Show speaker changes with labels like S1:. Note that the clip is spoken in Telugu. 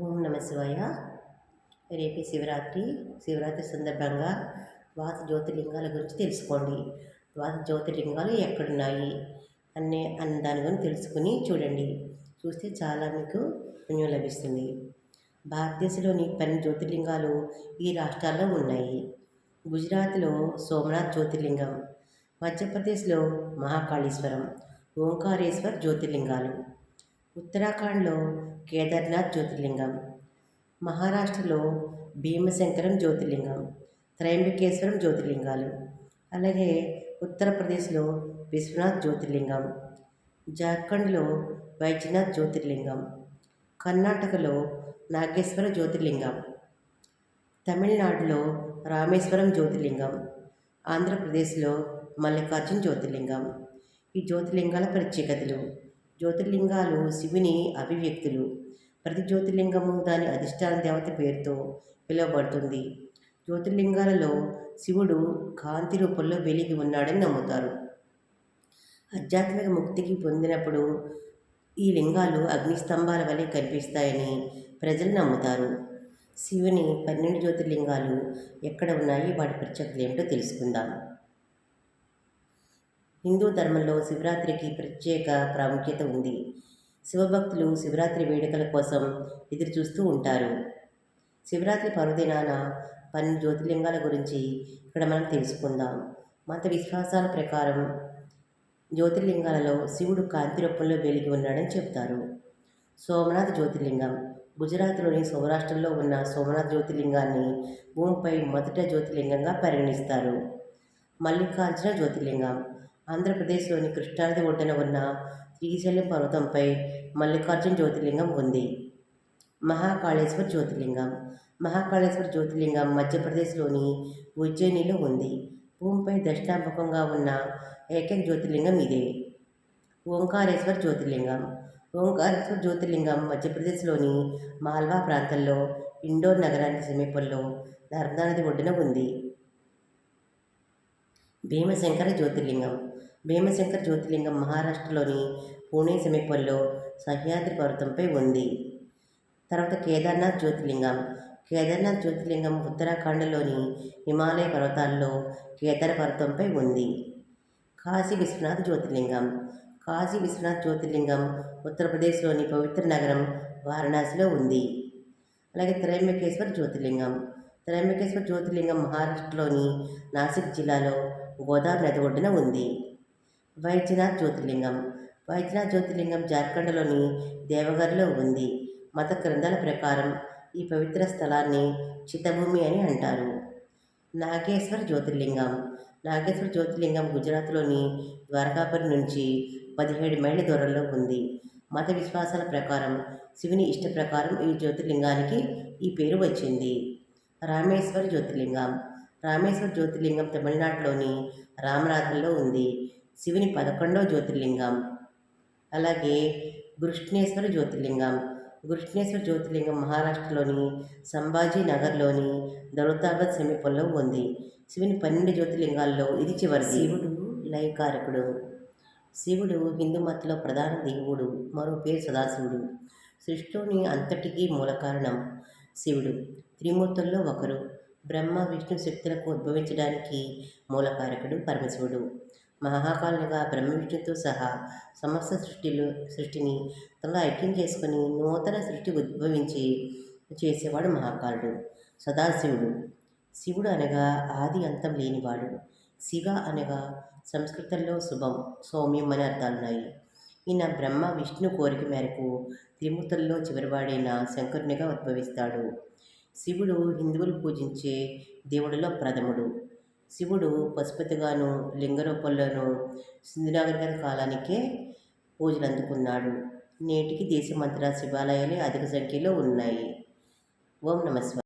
S1: ఓం నమ శివాయ. రేపు శివరాత్రి. శివరాత్రి సందర్భంగా ద్వాదశ జ్యోతిర్లింగాల గురించి తెలుసుకోండి. ద్వాదశ జ్యోతిర్లింగాలు ఎక్కడున్నాయి అనే అన్న దాని గురించి తెలుసుకుని చూడండి. చూస్తే చాలా మీకు పుణ్యం లభిస్తుంది. భారతదేశంలోని పన్నెండు జ్యోతిర్లింగాలు ఈ రాష్ట్రాల్లో ఉన్నాయి. గుజరాత్లో సోమనాథ్ జ్యోతిర్లింగం మధ్యప్రదేశ్లో మహాకాళేశ్వరం ఓంకారేశ్వర్ జ్యోతిర్లింగాలు ఉత్తరాఖండ్లో కేదార్నాథ్ జ్యోతిర్లింగం. మహారాష్ట్రలో భీమశంకరం జ్యోతిర్లింగం త్రయంబకేశ్వరం జ్యోతిర్లింగాలు అలాగే ఉత్తరప్రదేశ్లో విశ్వనాథ్ జ్యోతిర్లింగం జార్ఖండ్లో వైద్యనాథ్ జ్యోతిర్లింగం కర్ణాటకలో నాగేశ్వర జ్యోతిర్లింగం తమిళనాడులో రామేశ్వరం జ్యోతిర్లింగం ఆంధ్రప్రదేశ్లో మల్లికార్జున జ్యోతిర్లింగం. ఈ జ్యోతిర్లింగాల ప్రత్యేకతలు జ్యోతిర్లింగాలు శివుని అభివ్యక్తులు. ప్రతి జ్యోతిర్లింగము దాని అధిష్టాన దేవత పేరుతో పిలువబడుతుంది. జ్యోతిర్లింగాలలో శివుడు కాంతి రూపంలో వెలిగి ఉన్నాడని నమ్ముతారు. ఆధ్యాత్మిక ముక్తికి పొందినప్పుడు ఈ లింగాలు అగ్నిస్తంభాల వలె కనిపిస్తాయని ప్రజలు నమ్ముతారు. శివుని పన్నెండు జ్యోతిర్లింగాలు ఎక్కడ ఉన్నాయి వాటి ప్రత్యేకతలు ఏమిటో తెలుసుకుందాం. హిందూ ధర్మంలో శివరాత్రికి ప్రత్యేక ప్రాముఖ్యత ఉంది. శివభక్తులు శివరాత్రి వేడుకల కోసం ఎదురు చూస్తూ ఉంటారు. శివరాత్రి పర్వదినాన పన్నెండు జ్యోతిర్లింగాల గురించి ఇక్కడ మనం తెలుసుకుందాం. మత విశ్వాసాల ప్రకారం జ్యోతిర్లింగాలలో శివుడు కాంతి రూపంలో వెలిగి ఉన్నాడని చెప్తారు సోమనాథ్ జ్యోతిర్లింగం. గుజరాత్లోని సౌరాష్ట్రంలో ఉన్న సోమనాథ్ జ్యోతిర్లింగాన్ని భూమిపై మొదట జ్యోతిర్లింగంగా పరిగణిస్తారు. మల్లికార్జున జ్యోతిర్లింగం. ఆంధ్రప్రదేశ్లోని కృష్ణానది ఒడ్డున ఉన్న శ్రీశైలం పర్వతంపై మల్లికార్జున జ్యోతిర్లింగం ఉంది. మహాకాళేశ్వర్ జ్యోతిర్లింగం. మహాకాళేశ్వర జ్యోతిర్లింగం మధ్యప్రదేశ్లోని ఉజ్జయినిలో ఉంది. భూమిపై దక్షిణాముఖంగా ఉన్న ఏకైక జ్యోతిర్లింగం ఇదే. ఓంకారేశ్వర్ జ్యోతిర్లింగం. ఓంకారేశ్వర జ్యోతిర్లింగం మధ్యప్రదేశ్లోని మాల్వా ప్రాంతంలో ఇండోర్ నగరానికి సమీపంలో నర్మదా నది ఒడ్డున ఉంది. భీమశంకర జ్యోతిర్లింగం. భీమశంకర జ్యోతిర్లింగం మహారాష్ట్రలోని పూణే సమీపంలో సహ్యాద్రి పర్వతంపై ఉంది. తర్వాత కేదార్నాథ్ జ్యోతిర్లింగం. కేదార్నాథ్ జ్యోతిర్లింగం ఉత్తరాఖండ్లోని హిమాలయ పర్వతాల్లో కేదార పర్వతంపై ఉంది. కాశీ విశ్వనాథ్ జ్యోతిర్లింగం. కాశీ విశ్వనాథ్ జ్యోతిర్లింగం ఉత్తరప్రదేశ్లోని పవిత్ర నగరం వారణాసిలో ఉంది. అలాగే త్రయంబకేశ్వర జ్యోతిర్లింగం. త్రయంబకేశ్వర జ్యోతిర్లింగం మహారాష్ట్రలోని నాసిక్ జిల్లాలో గోదావరి నది ఒడ్డున ఉంది. వైద్యనాథ్ జ్యోతిర్లింగం. వైద్యనాథ్ జ్యోతిర్లింగం జార్ఖండ్లోని దేవగర్లో ఉంది. మత గ్రంథాల ప్రకారం ఈ పవిత్ర స్థలాన్ని చిత్తభూమి అని అంటారు. నాగేశ్వర్ జ్యోతిర్లింగం. నాగేశ్వర జ్యోతిర్లింగం గుజరాత్లోని ద్వారకాపురి నుంచి పదిహేడు మైళ్ళ దూరంలో ఉంది. మత విశ్వాసాల ప్రకారం శివుని ఇష్ట ప్రకారం ఈ జ్యోతిర్లింగానికి ఈ పేరు వచ్చింది. రామేశ్వర జ్యోతిర్లింగం. రామేశ్వర జ్యోతిర్లింగం తమిళనాడులోని రామనాథంలో ఉంది. శివుని పదకొండవ జ్యోతిర్లింగం. అలాగే గృష్ణేశ్వర జ్యోతిర్లింగం. గృష్ణేశ్వర జ్యోతిర్లింగం మహారాష్ట్రలోని సంభాజీ నగర్లోని దౌలతాబాద్ సమీపంలో ఉంది. శివుని పన్నెండు జ్యోతిర్లింగాల్లో ఇది చివరి శివుడు లయకారకుడు. శివుడు హిందూ మతంలో ప్రధాన దేవుడు. మరో పేరు సదాశివుడు. సృష్టిలోని అంతటికీ మూల కారణం శివుడు. త్రిమూర్తుల్లో ఒకరు. బ్రహ్మ విష్ణు శక్తులకు ఉద్భవించడానికి మూలకారకుడు పరమశివుడు. మహాకాలుగా బ్రహ్మవిష్ణుతో సహా సమస్త సృష్టిలో సృష్టిని తనలో ఐక్యం చేసుకుని నూతన సృష్టి ఉద్భవించి చేసేవాడు మహాకాలుడు సదాశివుడు. శివుడు అనగా ఆది అంతం లేనివాడు. శివ అనగా సంస్కృతంలో శుభం సౌమ్యం అనే అర్థాలున్నాయి. ఈయన బ్రహ్మ విష్ణు కోరిక మేరకు త్రిమూర్తుల్లో చివరివాడైన శంకరునిగా ఉద్భవిస్తాడు. శివుడు హిందువులు పూజించే దేవుడిలో ప్రథముడు. శివుడు పశుపతిగాను లింగరూపంలోనూ సింధునాగరిక సింధునాగరికత కాలానికే పూజలు అందుకున్నాడు. నేటికి దేశమంతటా శివాలయాలు అధిక సంఖ్యలో ఉన్నాయి. ఓం నమస్వామి.